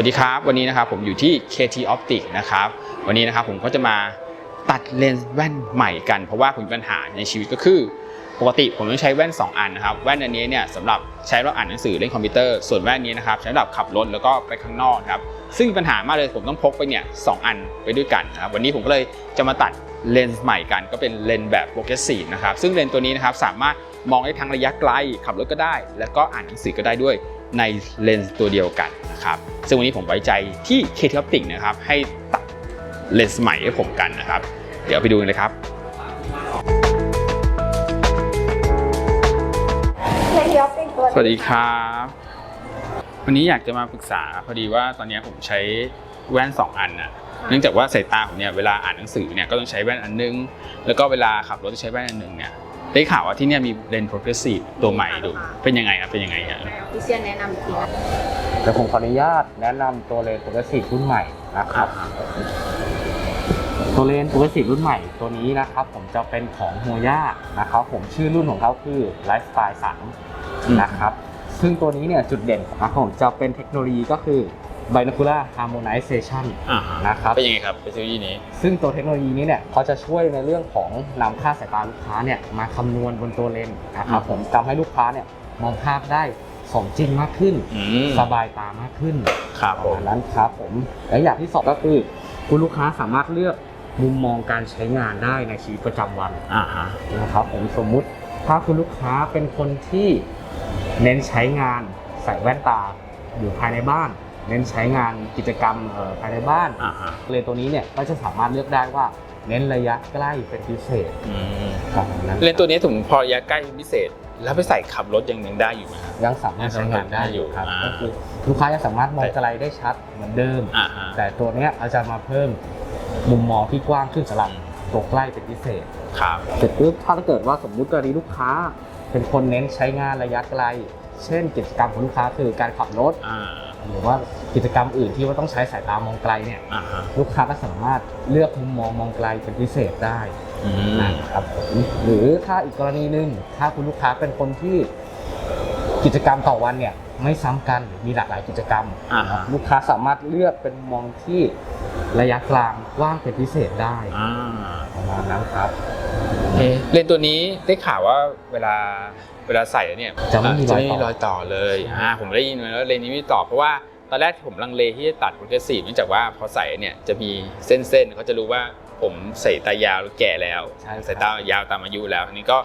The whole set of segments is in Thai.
วัสดีครับ วันนี้นะครับผมอยู่ที่ KT Optic นะครับวันนี้นะครับผมก็จะมาตัดเลนส์แว่นใหม่กัน เพราะว่าผมมีปัญหาในชีวิตก็คือ ปกติผมต้องใช้แว่น 2 อันนะครับแว่นอันนี้เนี่ยสำหรับใช้สำหรับอ่านหนังสือเล่นคอมพิวเตอร์ส่วนแว่นนี้นะครับใช้สำหรับขับรถแล้วก็ไปข้างนอกครับซึ่งมีปัญหามากเลยผมต้องพกไปเนี่ยสองอันไปด้วยกันนะครับวันนี้ผมก็เลยจะมาตัดเลนส์ใหม่กัน ก็เป็นเลนส์แบบโปรเกรสซีฟนะครับซึ่งเลนส์ตัวนี้นะครับสามารถมองได้ทั้งระยะไกลขับรถก็ได้ แล้วก็อ่านหนังสือก็ได้ด้วย ในเลนส์ตัวเดียวกันนะครับซึ่งวันนี้ผมไว้ใจที่ KT Optic นะครับให้ตัดเลนส์ใหม่ให้ผมกันนะครับ เดี๋ยวไปดูกันเลยครับเคทีออฟเป็นตัวสวัสดีครับ วันนี้อยากจะมาปรึกษาพอดีว่าตอนนี้ผมใช้แว่น 2 อันน่ะเนื่องจากว่าสายตาผมเนี่ยเวลาอ่านหนังสือเนี่ยก็ต้องใช้แว่นอันนึง แล้วก็เวลาขับรถจะใช้แว่นอันนึงเนี่ย ได้ข่าวว่าที่เนี่ยมีเลนส์โปรเกรสซีฟตัวใหม่ดู เป็นยังไงครับ เป็นยังไงฮะพิเชียนแนะนำอีกทีนะเดี๋ยวผมขออนุญาตแนะนำตัวเลนส์โปรเกรสซีฟรุ่นใหม่นะครับ ตัวเลนส์โปรเกรสซีฟรุ่นใหม่ตัวนี้นะครับ ผมจะเป็นของโฮย่านะครับ ผมชื่อรุ่นของเขาคือไลฟ์สไตล์สันอืมนะครับ ซึ่งตัวนี้เนี่ยจุดเด่นของผมจะเป็นเทคโนโลยีก็คือ binocular harmonization อ่านะครับ เป็นยังไงครับเป็นเทคโนโลยีนี้ ซึ่งตัวเทคโนโลยีนี้เนี่ยเขาจะช่วยในเรื่องของนำค่าสายตาลูกค้าเนี่ยมาคำนวณบนตัวเลนส์นะครับอืมผมทำให้ลูกค้าเนี่ยมองภาพได้สมจริงมากขึ้น อืมสบายตามากขึ้นครับปผระม มาณนั้นครับผมและอย่างที่สองก็คือ คุณลูกค้าสามารถเลือกมุมมองการใช้งานได้ในชีวิตประจำวัน อ่าฮะ นะครับผมสมมุติถ้าคุณลูกค้าเป็นคนที่เน้นใช้งานใส่แว่นตาอยู่ภายในบ้าน เน้นใช้งานกิจกรรมเอ่อภายในบ้านอ่าฮะเลนส์ตัวนี้เนี่ยก็จะสามารถเลือกได้ว่าเน้นระยะใกล้เป็นพิเศษอืมประมาณนั้นเลนส์ตัวนี้ถึงพอระยะใกล้เป็นพิเศษ แล้วไปใส่ขับรถยังยังได้อยู่ไหมครับ ยังสามารถใช้งานได้อยู่ครับอ่า ก็คือลูกค้ายังสามารถมองไกลได้ชัดเหมือนเดิม อ่าฮะ แต่ตัวเนี้ยเราจะมาเพิ่มมุมมองที่กว้างขึ้นสำหรับตัวใกล้เป็นพิเศษ ครับ เสร็จปุ๊บถ้าเกิดว่าสมมุติกรณีลูกค้า เป็นคนเน้นใช้งานระยะไกล เช่นกิจกรรมของลูกค้าคือการขับรถ อ่า หรือว่ากิจกรรมอื่นที่ว่าต้องใช้สายตามองไกลเนี่ยอ่าฮะลูกค้าก็สามารถเลือกมุมมองมองไกลเป็นพิเศษได้อืมนะครับผมหรือถ้าอีกกรณีหนึ่งถ้าคุณลูกค้าเป็นคนที่กิจกรรมต่อวันเนี่ยไม่ซ้ำกันมีหลากหลายกิจกรรม อ่าฮะลูกค้าสามารถเลือกเป็นมองที่ระยะกลางกว้างเป็นพิเศษได้อ่า ประมาณนั้นครับ เอ๊ะเลนส์ตัวนี้ได้ข่าวว่าเวลาเวลาใส่แล้วเนี่ยจะไม่มีรอยต่อจะไม่มีรอยต่อเลยอ่าผมได้ยินมาแล้วเลนส์นี้ไม่มีต่อเพราะว่าตอนแรกผมลังเลที่จะตัดโปรเกรสซีฟเนื่องจากว่าพอใส่เนี่ยจะมีเส้นๆเขาจะรู้ว่าผมใส่ตายาวหรือแก่แล้วใช่ครับสายตายาวตามอายุแล้วอันนี้ก็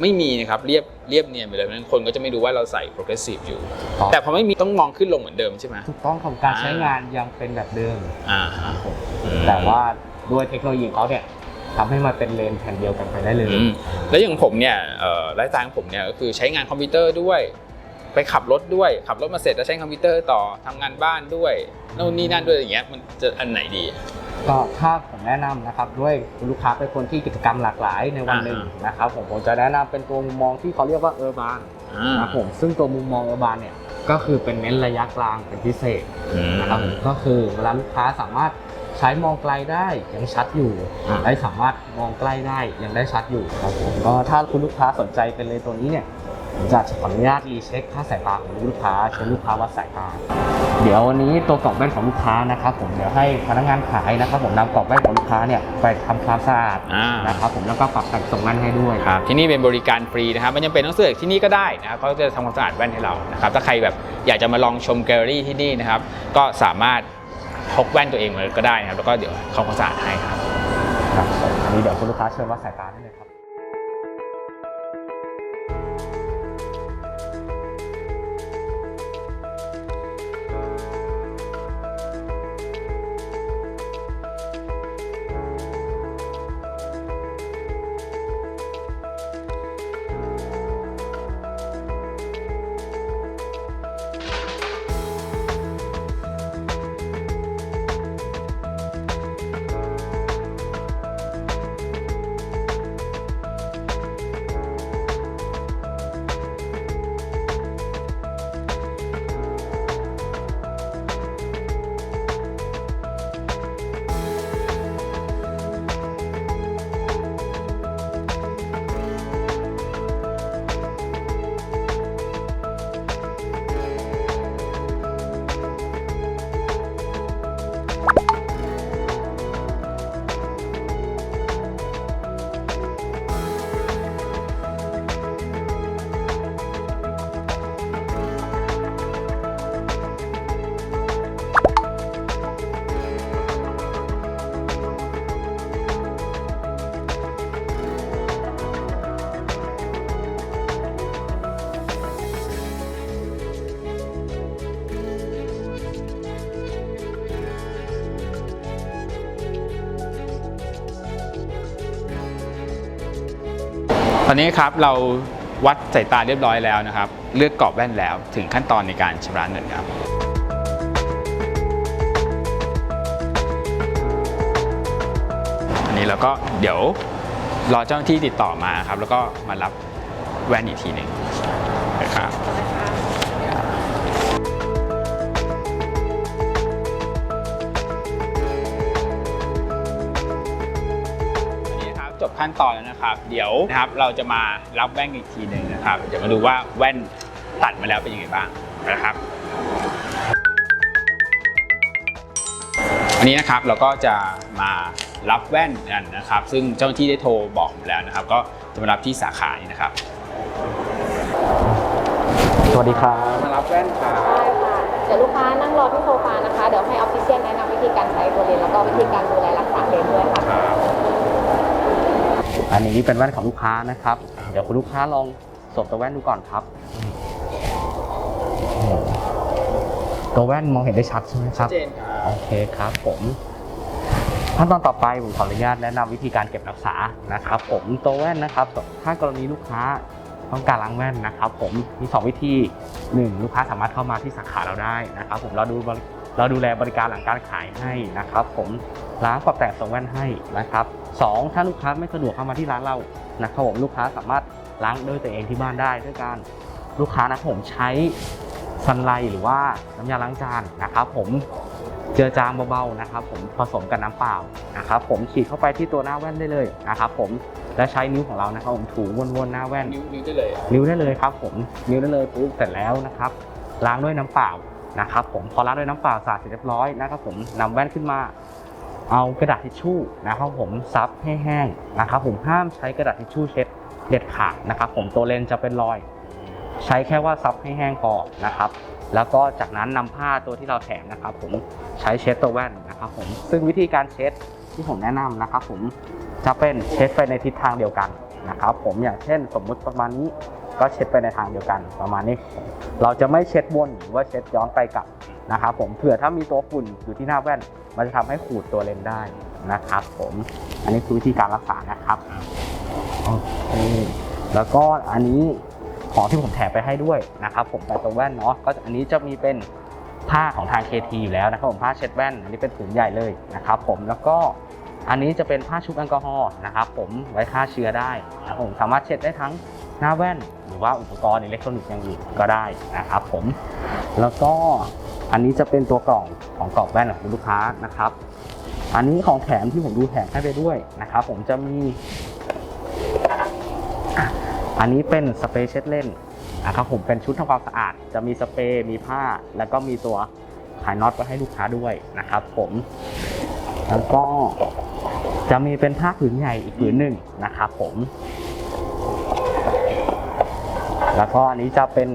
ไม่มีนะครับเรียบเรียบเนียนไปเลยเพราะฉะนั้นคนก็จะไม่รู้ว่าเราใส่โปรเกรสซีฟอยู่ แต่พอไม่มีต้องมองขึ้นลงเหมือนเดิมใช่ไหมถูกต้องของการใช้งานยังเป็นแบบเดิมอ่าฮะอืมแต่ว่าด้วยเทคโนโลยีของเขาเนี่ย ทำให้มันเป็นเลนแผ่นเดียวกันไปได้เลยอืมแล้วอย่างผมเนี่ยเอ่อไลฟ์สไตล์ของผมเนี่ยก็คือใช้งานคอมพิวเตอร์ด้วย ไปขับรถด้วย ขับรถมาเสร็จแล้วใช้คอมพิวเตอร์ต่อทำงานบ้านด้วยนู่นนี่นั่นด้วยอย่างเงี้ยมันจะอันไหนดีก็ถ้าผมแนะนำนะครับด้วยคุณลูกค้าเป็นคนที่กิจกรรมหลากหลายในวันหนึ่งอ่านะครับผมผมจะแนะนำเป็นตัวมุมมองที่เขาเรียกว่าเออร์บานอ่านะครับผมซึ่งตัวมุมมองเออร์บานเนี่ยก็คือเป็นเน้นระยะกลางเป็นพิเศษอืมนะครับผมก็คือเวลาลูกค้าสามารถ ใช้มองไกลได้ยังชัดอยู่อ่าได้สามารถมองใกล้ได้ยังได้ชัดอยู่ครับผมก็ถ้าคุณลูกค้าสนใจเป็นเลนส์ตัวนี้เนี่ยผมจะขออนุญาตรีเช็คค่าสายตาของลูกค้าเชิญลูกค้าวัดสายตา เดี๋ยววันนี้ตัวกรอบแว่นของลูกค้านะครับผมเดี๋ยวให้พนักงานขายนะครับผมนำกรอบแว่นของลูกค้าเนี่ยไปทำความสะอาดอ่านะครับผมแล้วก็ปรับแต่งส่งแว่นให้ด้วยครับที่นี่เป็นบริการฟรีนะครับมันยังเป็นต้องซื้อจากที่นี่ก็ได้นะครับเขาจะทำความสะอาดแว่นให้เรานะครับถ้าใครแบบอยากจะมาลองชมแกลเลอรี่ที่นี่นะครับก็สามารถ พกแว่นตัวเองมาก็ได้นะครับแล้วก็เดี๋ยวเขาก็สะอาดให้ครับครับมอันนี้เดี๋ยวคุณลูกค้าเชิญว่าสายตาได้เลยครับ อนนี้ครับเราวัดสายตาเรียบร้อยแล้วนะครับ เลือกกรอบแว่นแล้วถึงขั้นตอนในการชำระเงินครับอันนี้เราก็เดี๋ยวรอเจ้าหน้าที่ติดต่อมาครับ แล้วก็มารับแว่นอีกทีหนึ่งนะครับ นี้นะครับจบขั้นตอนแล้วนะครับ เดี๋ยวนะครับเราจะมารับแว่นอีกทีหนึ่งนะครับ เดี๋ยวมาดูว่าแว่นตัดมาแล้วเป็นยังไงบ้างนะครับ อันนี้นะครับเราก็จะมารับแว่นกันนะครับ ซึ่งเจ้าหน้าที่ได้โทรบอกผมแล้วนะครับ ก็จะมารับที่สาขานี้นะครับ สวัสดีครับ มารับแว่นครับได้ค่ะ เดี๋ยวลูกค้านั่งรอที่โซฟานะคะ เดี๋ยวให้ออฟฟิเชียลแนะนำวิธีการใช้ตัวเลนส์แล้วก็วิธีการดูแลรักษาเลนส์ด้วยค่ะ อันนี้เป็นแว่นของลูกค้านะครับ เดี๋ยวคุณลูกค้าลองสวมตัวแว่นดูก่อนครับ ตัวแว่นมองเห็นได้ชัดใช่ไหมครับเจนครับโอเคครับผมขั้นตอนต่อไปผมขออนุญาตแนะนำวิธีการเก็บรักษานะครับ ผมตัวแว่นนะครับ ถ้ากรณีลูกค้าต้องการล้างแว่นนะครับ ผมมีสองวิธีหนึ่งลูกค้าสามารถเข้ามาที่สาขาเราได้นะครับ ผมเราดูบริ เราดูแลบริการหลังการขายให้นะครับ ผมล้างปรับแต่งทรงแว่นให้นะครับสองถ้าลูกค้าไม่สะดวกเข้ามาที่ร้านเรานะครับผมลูกค้าสามารถล้างด้วยตัวเองที่บ้านได้ด้วยการลูกค้านะครับผมใช้ซันไลท์หรือว่าน้ำยาล้างจานนะครับ ผมเจือจางเบาๆนะครับ ผมผสมกับน้ำเปล่านะครับผมฉีดเข้าไปที่ตัวหน้าแว่นได้เลยนะครับผมและใช้นิ้วของเรานะครับผมถูวนๆหน้าแว่นนิ้วนิ้วได้เลย นิ้วได้เลยครับ ผมนิ้วได้เลยปุ๊บเสร็จแล้วนะครับ ล้างด้วยน้ำเปล่า นะครับผมพอล้างด้วยน้ำเปล่าสะอาดเสร็จเรียบร้อยนะครับผมนำแว่นขึ้นมา เอากระดาษทิชชู่นะครับผมซับให้แห้งนะครับผมห้ามใช้กระดาษทิชชู่เช็ดเด็ดขาดนะครับผมตัวเลนจะเป็นรอย ใช้แค่ว่าซับให้แห้งพอนะครับแล้วก็จากนั้นนำผ้าตัวที่เราแถมนะครับ ผมใช้เช็ดตัวแว่นนะครับผมซึ่งวิธีการเช็ดที่ผมแนะนำนะครับผมจะเป็นเช็ดไปในทิศทางเดียวกัน นะครับผมอย่างเช่น สมมุติประมาณนี้ก็เช็ดไปในทางเดียวกันประมาณนี้ เราจะไม่เช็ดวนหรือว่าเช็ดย้อนไปกลับนะครับผมเผื่อถ้ามีตัวฝุ่นอยู่ที่หน้าแว่น มันจะทำให้ขูดตัวเลนได้นะครับผมอันนี้คือวิธีการรักษานะครับโอเคแล้วก็อันนี้ของที่ผมแถมไปให้ด้วยนะครับผมแต่ตัวแว่นเนาะก็อันนี้จะมีเป็นผ้าของทาง KT อยู่แล้วนะครับผมผ้าเช็ดแว่น อันนี้เป็นผืนใหญ่เลยนะครับผมแล้วก็ อันนี้จะเป็นผ้าชุบแอลกอฮอล์นะครับผมไว้ฆ่าเชื้อได้นะผมสามารถเช็ดได้ทั้งหน้าแว่น หรือว่าอุปกรณ์อิเล็กทรอนิกส์อย่างอื่นก็ได้นะครับผมแล้วก็อันนี้จะเป็นตัวกล่องของกรอบแว่นของคุณลูกค้านะครับ อันนี้ของแถมที่ผมดูแถมให้ไปด้วยนะครับผมจะมี อันนี้เป็นสเปรย์เช็ดเล่นนะครับผมเป็นชุดทำความสะอาด จะมีสเปรย์มีผ้า แล้วก็มีตัวขายน็อตไว้ให้ลูกค้าด้วยนะครับผม แล้วก็ จะมีเป็นผ้าผืนใหญ่อีกผืนหนึ่งนะครับผม แล้วก็อันนี้จะเป็น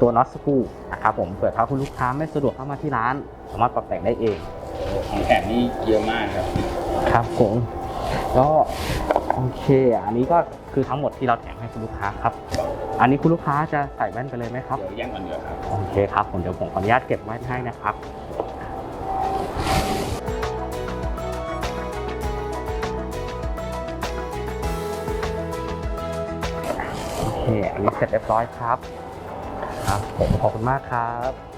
ตัวน็อตสกรูนะครับผมเผื่อถ้าคุณลูกค้าไม่สะดวกเข้ามาที่ร้าน สามารถปรับแต่งได้เองของแถมนี่เยอะมากครับ ครับผมก็โอเค อันนี้ก็คือทั้งหมดที่เราแถมให้คุณลูกค้าครับ อันนี้คุณลูกค้าจะใส่แว่นไปเลยไหมครับเดี๋ยวแย่งกันเดี๋ยวครับ โอเคครับผมเดี๋ยวผมขออนุญาตเก็บไว้ให้นะครับ โอเคอันนี้เสร็จเรียบร้อยครับครับผมขอบคุณมากครับ